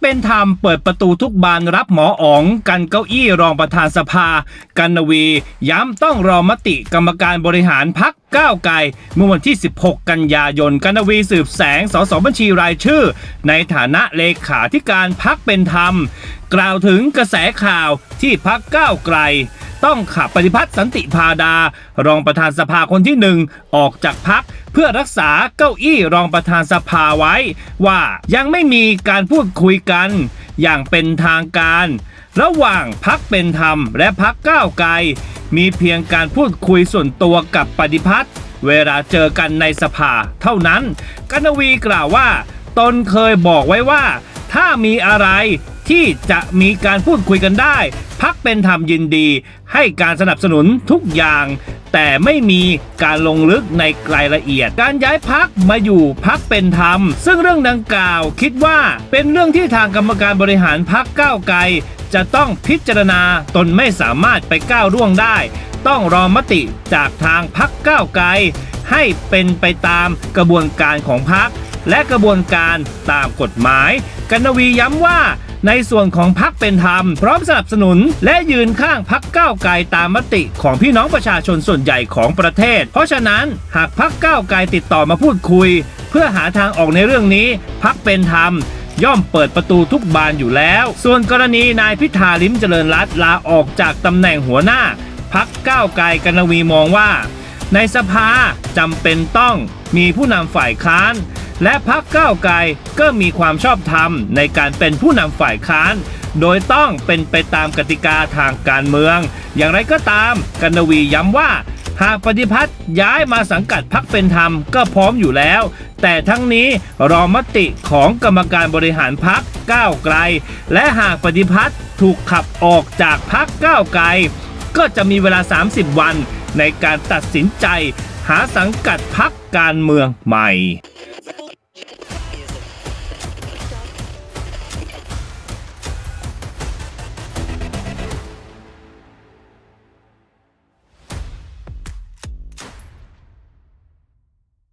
เป็นธรรมเปิดประตูทุกบานรับหมออ๋องกันเก้าอี้รองประธานสภา กันนวี ย้ำต้องรอมติกรรมการบริหารพักก้าวไกลเมื่อวันที่ 16 กันยายนกันนวีสืบแสงสสบัญชีรายชื่อ ในฐานะเลขาธิการพักเป็นธรรม กล่าวถึงกระแสข่าวที่พักก้าวไกล ต้องขับปฏิพัฒน์สันติพาดา รองประธานสภาคนที่หนึ่งออกจากพักเพื่อรักษาเก้าอี้รองประธานสภาไว้ ว่ายังไม่มีการพูดคุยกัน อย่างเป็นทางการ ระหว่างพักเป็นธรรมและพักก้าวไกล มีเพียงการพูดคุยส่วนตัวกับปฏิพัฒน์เวลาเจอกันในสภาเท่านั้น กนวีกล่าวว่า ตนเคยบอกไว้ว่า ถ้ามีอะไร ที่จะมีการพูดคุยกันได้ พักเป็นธรรมยินดี ให้การสนับสนุนทุกอย่าง แต่ไม่มีการลงลึกในรายละเอียด การย้ายพักมาอยู่พักเป็นธรรม ซึ่งเรื่องดังกล่าวคิดว่าเป็นเรื่องที่ทางกรรมการบริหารพักก้าวไกลจะต้องพิจารณาตนไม่สามารถไปก้าวร่วงได้ ต้องรอมติจากทางพักก้าวไกลให้เป็นไปตามกระบวนการของพักและกระบวนการตามกฎหมาย กันนวีย้ำว่า ในส่วนของพักเป็นธรรม พร้อมสนับสนุน และยืนข้างพักก้าวไกลตามมติของพี่น้องประชาชนส่วนใหญ่ของประเทศ เพราะฉะนั้นหากพักก้าวไกลติดต่อมาพูดคุย เพื่อหาทางออกในเรื่องนี้ พักเป็นธรรมย่อมเปิดประตูทุกบานอยู่แล้ว ส่วนกรณีนายพิธาลิ้มเจริญรัตลาออกจากตำแหน่งหัวหน้า พักก้าวไกลกันนวีมองว่า ในสภาจำเป็นต้องมีผู้นำฝ่ายค้าน และพักก้าวไกลก็มีความชอบธรรมในการเป็นผู้นำฝ่ายค้าน โดยต้องเป็นไปตามกติกาทางการเมือง อย่างไรก็ตามกันนวีย้ำว่า หากปฏิพัฒน์ย้ายมาสังกัดพักเป็นธรรมก็พร้อมอยู่แล้ว แต่ทั้งนี้รอมติของกรรมการบริหารพักก้าวไกล และหากปฏิพัฒน์ถูกขับออกจากพักก้าวไกล ก็จะมีเวลา 30 วันในการตัดสินใจ หาสังกัดพักการเมืองใหม่